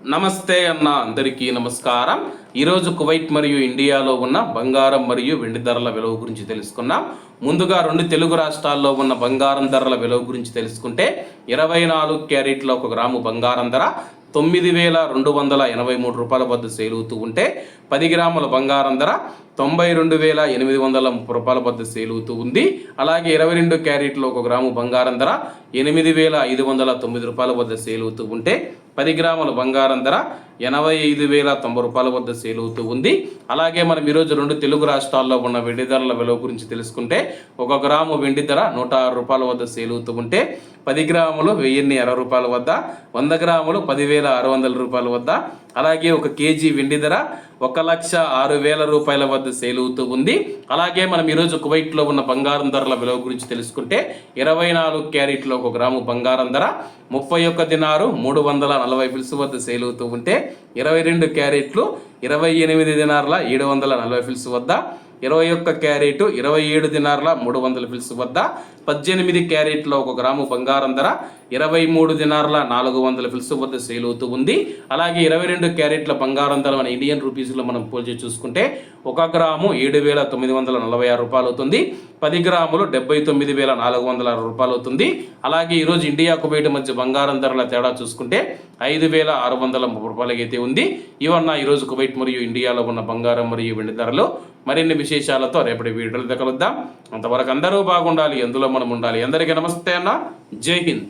నమస్తే అన్న అందరికీ నమస్కారం. ఈరోజు కువైట్ మరియు ఇండియాలో ఉన్న బంగారం మరియు వెండి ధరల విలువ గురించి తెలుసుకున్నాం ముందుగా రెండు తెలుగు రాష్ట్రాల్లో ఉన్న బంగారం ధరల విలువ గురించి తెలుసుకుంటే ఇరవై నాలుగు క్యారెట్ల ఒక గ్రాము బంగారం ధర తొమ్మిది వేల రెండు వందల ఎనభై మూడు రూపాయల వద్ద సేల్ అవుతూ ఉంటే పది గ్రాముల బంగారం ధర తొంభై రెండు వేల ఎనిమిది వందల ముప్పై రూపాయల వద్ద సేల్ అవుతూ ఉంది. అలాగే ఇరవై రెండు క్యారెట్లు ఒక గ్రాము బంగారం ధర ఎనిమిది వేల ఐదు వందల తొమ్మిది రూపాయల వద్ద సేల్ అవుతూ ఉంటే పది గ్రాముల బంగారం ధర ఎనభై ఐదు వేల తొంభై రూపాయల వద్ద సేల్ అవుతూ ఉంది. అలాగే మనం ఈరోజు రెండు తెలుగు రాష్ట్రాల్లో ఉన్న వెండి ధరల విలువ గురించి తెలుసుకుంటే ఒక గ్రాము వెండి ధర నూట ఆరు రూపాయల వద్ద సేల్ అవుతూ ఉంటే పది గ్రాములు వెయ్యిన్ని అరవై రూపాయల వద్ద వంద గ్రాములు పదివేల ఆరు వందల రూపాయల వద్ద అలాగే ఒక కేజీ వెండి ధర ఒక లక్ష ఆరు వేల రూపాయల వద్ద సేల్ అవుతూ ఉంది. అలాగే మనం ఈరోజు కువైట్లో ఉన్న బంగారం ధరల విలువ గురించి తెలుసుకుంటే ఇరవై నాలుగు క్యారెట్లో ఒక గ్రాము బంగారం ధర ముప్పై ఒక్క దినారు మూడు వందల నలభై ఫిల్స్ వద్ద సేల్ అవుతూ ఉంటే ఇరవై రెండు క్యారెట్లు ఇరవై ఎనిమిది దినార్ల ఏడు వందల నలభై ఫిల్స్ వద్ద ఇరవై ఒక్క క్యారెట్ ఇరవై ఏడు దినార్ల మూడు వందల ఫిల్స్ వద్ద పద్దెనిమిది క్యారెట్ల ఒక గ్రాము బంగారం ధర ఇరవై మూడు దినార్ల నాలుగు వందల ఫిల్స్ వద్ద సేల్ అవుతూ ఉంది. అలాగే ఇరవై రెండు క్యారెట్ల బంగారం ధర మన ఇండియన్ రూపీస్లో మనం పోల్చి చూసుకుంటే ఒక గ్రాము ఏడు వేల తొమ్మిది వందల నలభై ఆరు రూపాయలు అవుతుంది. పది గ్రాములు డెబ్బై తొమ్మిది వేల నాలుగు వందల రూపాయలు అవుతుంది. అలాగే ఈరోజు ఇండియాకు బయట మధ్య బంగారం ధరల తేడా చూసుకుంటే ఐదు వేల ఆరు వందల రూపాయలకి అయితే ఉంది. ఇవన్న ఈరోజు కువైట్ మరియు ఇండియాలో ఉన్న బంగారం మరియు వెండి ధరలు మరిన్ని విశేషాలతో రేపటి వీడియోలు కలుద్దాం. అంతవరకు అందరూ బాగుండాలి ఎందులో మనం ఉండాలి? అందరికీ నమస్తే అన్న. జై హింద్.